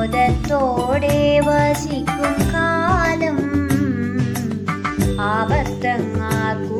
വിനോദത്തോടെ വസിക്കും കാലം. ആവർത്തങ്ങാക്കും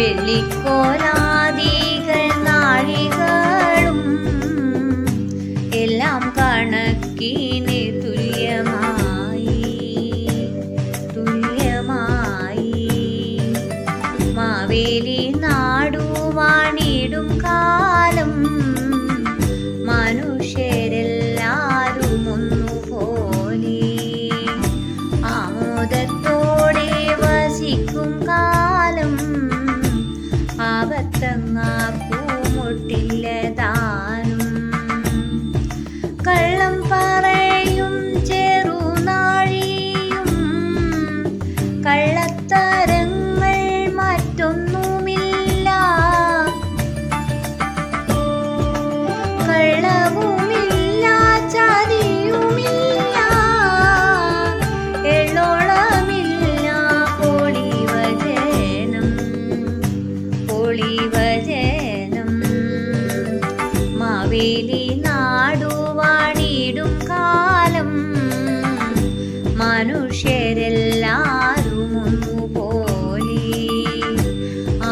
വെള്ളിക്കോലാദികൾ നാഴികളും എല്ലാം കണക്കിന് തുല്യമായി തുല്യമായി. മാവേലി നാടുവാണിടും കാലം മനുഷ്യരെല്ലാരും ഒന്നുപോലെ ആമോദത്തോടെ വസിക്കും. ആപത്തങ്ങാക്കൂമുട്ടില്ല മാവേലി നാടു വാണിടും കാലം. മനുഷ്യരെല്ലാരും ഒന്നുപോലെ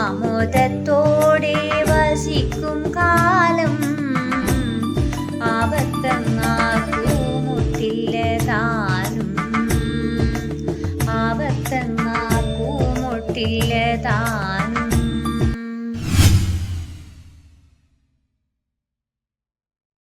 ആമോദത്തോടെ വസിക്കും കാലം. ആപത്തങ്ങാക്കൂമുട്ടില്ല താനും ആപത്തങ്ങാക്കൂമുട്ടില്ല താനും